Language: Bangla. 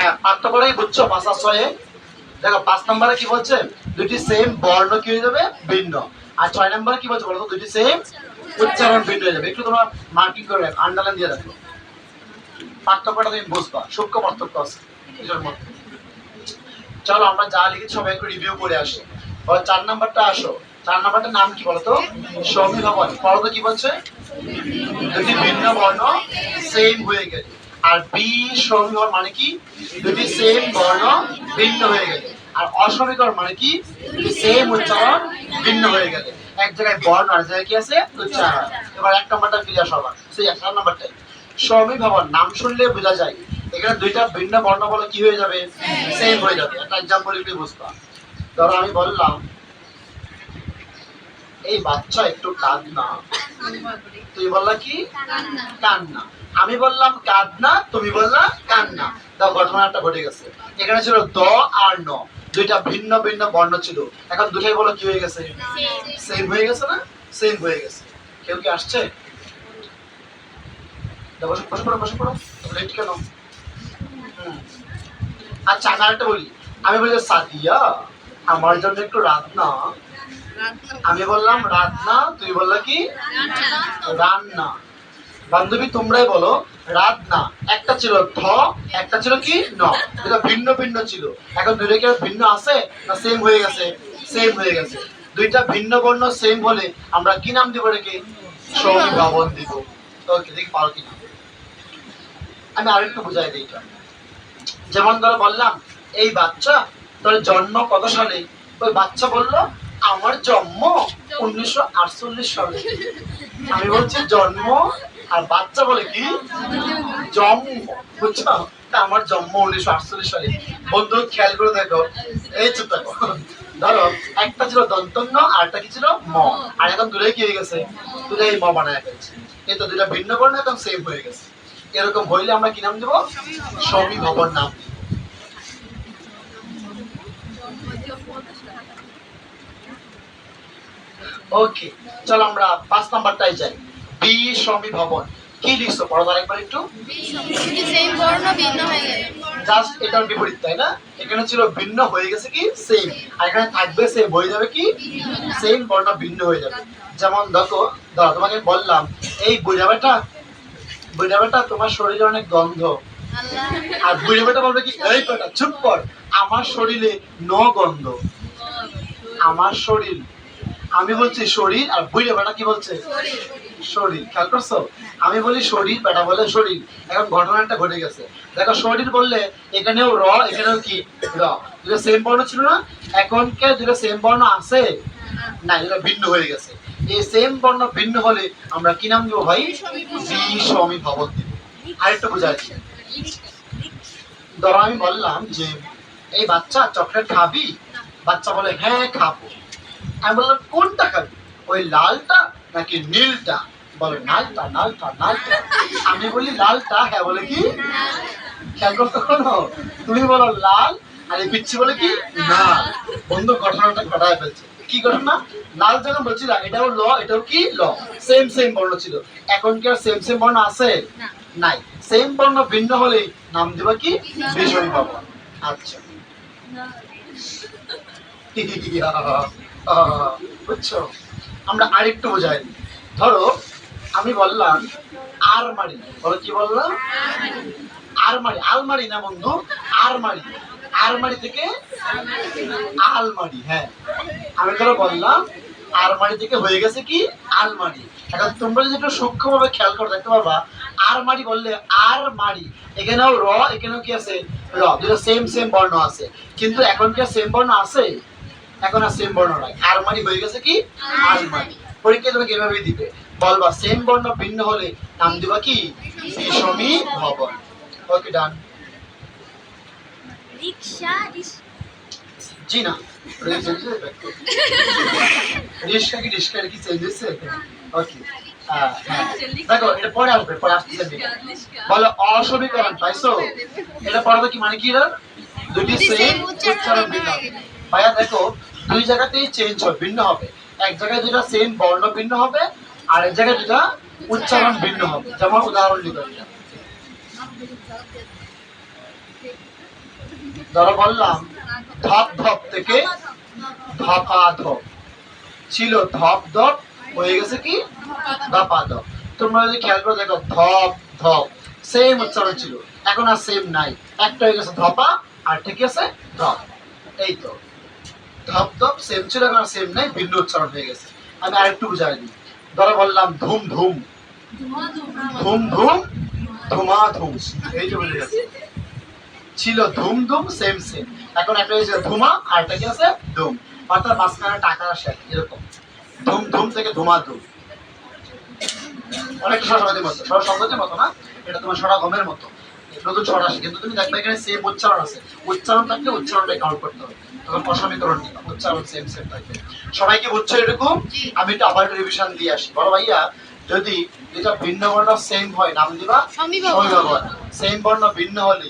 হ্যাঁ পার্থক্যটা কি বুঝছ, পাঁচ ছয়ে দেখো, পাঁচ নম্বরে কি বলছে? দুটি সেম বর্ণ কি হয়ে যাবে? ভিন্ন। আর ছয় নম্বরে কি বলছে বলো তো দুটি সেম উচ্চারণ ভিন্ন হয়ে যাবে। একটু তোমরা মার্কিং করে রাখো আন্ডারলাইন দিয়ে রাখো। পার্থক্যটা তুমি বুঝবা, সূক্ষ্ম পার্থক্য আছে। এটার মধ্যে। চলো, আমরা যা লিখেছি সবাই একটু রিভিউ করে আসি। চার নাম্বারটা আসো। চার নাম্বারটার নাম কি বলতো? সমীভবন পড়ো তো কি বলছে? দুটি ভিন্ন বর্ণ সেম হয়ে গেলে আর বি সমীকরণ মানে কি? দুটি সেম বর্ণ ভিন্ন হয়ে গেলে আর অসমীকরণ মানে কি? সেম উচ্চারণ ভিন্ন হয়ে গেলে এক জায়গায় বর্ণ আর জায়গায় কি আছে? উচ্চারণ। এবার এক নম্বরটা ফিরে আসো আবার সেই এক নম্বরটাই। সমীভবন নাম শুনলে বোঝা যায়। এখানে দুইটা ভিন্ন বর্ণ বলে, কি হয়ে যাবে? সেম হয়ে যাবে। একটা এক্সাম্পল একটু বুঝবা। ধরো আমি বললাম এই বাচ্চা একটু কাঁদনা তুই বললা কি? কান্না। আমি বললাম কাঁদনা তুমি বললা কান্না। দাও ঘটনাটা ঘটে গেছে। এখানে ছিল দ আর ন। দুইটা ভিন্ন ভিন্ন বর্ণ ছিল। এখন দুটাই বলো কি হয়ে গেছে? সেম হয়ে গেছে না? সেম হয়ে গেছে। কেউ কি আসছে? বসে বসে পড়ো বসে পড়ো। লেট কেন? আচ্ছা আমি আরেকটা বলি। আমি বলি সাদিয়া আমার জন্য একটু রাত না। আমি বললাম রাত না তুই বললা কি? রান্না। বান্ধবী, তোমরাই বলো রাত একটা ছিল থ একটা ছিল কি? ন। এটা ভিন্ন ভিন্ন ছিল। এখন দুইটা কি ভিন্ন আছে না সেম হয়ে গেছে? সেম হয়ে গেছে। দুইটা ভিন্ন বর্ণ সেম হলে আমরা কি নাম দিব রেখে সমীভবন দিব। ওকে দেখি, পারো কি আমি আরেকটু বুঝাই দিই যেমন ধরো বললাম, এই বাচ্চা তোর জন্ম কত সালে? ওই বাচ্চা বলল আমার জন্ম উনিশশো আটচল্লিশ সালে। আমি বলছি জন্ম আর বাচ্চা বলে কি? জন্ম, বুঝছ? আমার জন্ম উনিশশো আটচল্লিশ সালে। বন্ধু, খেয়াল করে দেখো। এই চুপ দেখো, ধরো, একটা ছিল দন্তন্য, আর একটা কি ছিল? ম। আর এখন দুটাই কি হয়ে গেছে? দুটাই ম বানায় ফেলছে। এই তো দুটা ভিন্ন বর্ণ এখন সেম হয়ে গেছে। এরকম হইলে আমরা কি নাম দেবো? সমীভবন নাম দিব। ওকে চলো আমরা পাঁচ নাম্বারটাই যাই। বি সমীভবন কি লিখছো? পড়ো তো আরেকবার একটু। জাস্ট এটার বিপরীত, তাই না? এখানে ছিল ভিন্ন হয়ে গেছে কি? সেম আর এখানে থাকবে সেম হয়ে যাবে কি? সেম বর্ণ ভিন্ন হয়ে যাবে। যেমন দেখো ধরো তোমাকে বললাম, এই বুড়াবেটা বুড়াবেটা তোমার শরীরে অনেক গন্ধ। আর বুড়াবেটা বলবে কি, এই বেটা, চুপ কর। আমার শরীরে ন গন্ধ। আমার শরীর আমি বলছি শরীর আর বুড়ে বেটা কি বলছে? শরীর খেয়াল করছ? আমি বলি শরীর বেটা বলে শরীর। এখন ঘটনাটা ঘটে গেছে। দেখো শরীর বললে এখানেও র এখানেও কি? র। দুটো সেম বর্ণ ছিল না? এখন কে দুটো সেম বর্ণ আছে? না এটা ভিন্ন হয়ে গেছে। এই সেম বর্ণ ভিন্ন হলে আমরা কি নাম দেবো ভাই? সমী ভবন দিব। আরেকটু বুঝাচ্ছি ধরো আমি বললাম যে এই বাচ্চা চকলেট খাবি? বাচ্চা বলে হ্যাঁ খাব। আমি বললাম কোনটা খাবি? ওই লালটা নাকি নীলটা? বলে লালটা লালটা লালটা আমি বলি লালটা হ্যাঁ বলে কি? খেয়াল তুমি বলো লাল আর এই পিচ্ছি বলে কি? না। বন্ধু ঘটনাটা ঘটায় ফেলছে। কি ঘটনা? লাল যখন বলছিলাম এটাও ল এটাও কি? ল। সেম সেম বর্ণ ছিল। এখন কি আর সেম সেম বর্ণ আছে? নাই। সেম বর্ণ ভিন্ন হলেই নাম দেবা কি? বিষয় পাবো আচ্ছা। বুঝছ? আমরা আরেকটু বোঝাই ধরো, আমি বললাম আরমারি। বলো কি বললাম? আরমারি। আলমারি না বন্ধু? আরমারি। আরমারি থেকে আলমারি হ্যাঁ। আমি ধরো বললাম আলমারি থেকে হয়ে গেছে কি? আলমারি। এখন তোমরা যদি একটু সূক্ষ্মভাবে খেয়াল করে দেখতে পারবা আরমারি বললে আর মারি এখানেও র এখানেও কি আছে? র। দুটো সেম সেম বর্ণ আছে। কিন্তু এখন কি সেম বর্ণ আছে? এখন আর সেম বর্ণ নাই। আরমারি হয়ে গেছে কি? আলমারি পরীক্ষা তুমি কীভাবে দিবে। বলবা সেম বর্ণ ভিন্ন হলে নাম দিবা কি? বিষমী ভবন। ওকে ডান রিক্সা জি না। রিস্কা কি রিস্কার কি চেঞ্জ হয়েছে? ওকে দেখো এটা পরে আসবে পরে আসতেছে বলো অসমীকরণ পাইছো এটা কি মানে কি দুটি দুটি সেম উচ্চারণ উচ্চারণ ভিন্ন ভাইয়া দেখো দুই জায়গাতেই চেঞ্জ হবে ভিন্ন হবে। এক জায়গায় দুটা সেম বর্ণ ভিন্ন হবে আর এক জায়গায় দুটা উচ্চারণ ভিন্ন হবে। যেমন উদাহরণ দিতে ধরো বললাম ধপ ধপ থেকে ধপা ধপ ছিল ধপ ধপ হয়ে গেছে কি? ধপা ধপ তোমরা যদি খেয়াল করে দেখো, ধপ ধপ সেম উচ্চারণ ছিল। এখন আর সেম নাই। একটা হয়ে গেছে ধপা, আর ঠিক আছে, ধপ। এই তো। ধপ ধপ সেম ছিল, এখন সেম নাই, ভিন্ন উচ্চারণ হয়ে গেছে। আমি আরেকটু বুঝাই দিই। ধরো বললাম ধুম ধুম। ধুম ধুম, ধুমা, ধুম। এই যে বুঝে গেছে। ছিল ধুম ধুম সেম সেম এখন একটা হয়েছে ধুমা, আর একটা কি আছে? ধুম। অর্থাৎ মাঝখানে টাকা আসে, এরকম। ধুম ধুম থেকে ধুমা, ধুম। অনেক সরস্বতীর মতো। সরস্বতীর মতো না? এটা তোমার সরা মতো। নতুন ছড়া আসে। কিন্তু তুমি দেখবে এখানে সেম উচ্চারণ আছে। উচ্চারণ থাকলে উচ্চারণটা কাউন্ট করতে হবে। তখন প্রশমিকরণ নিবা উচ্চারণ সেম সেম থাকবে। সবাইকে বুঝছ এরকম? আমি একটু আবার রিভিশন দিয়ে আসি। বড় ভাইয়া যদি এটা ভিন্ন বর্ণ সেম হয় নাম দিবা? সেম বর্ণ ভিন্ন হলে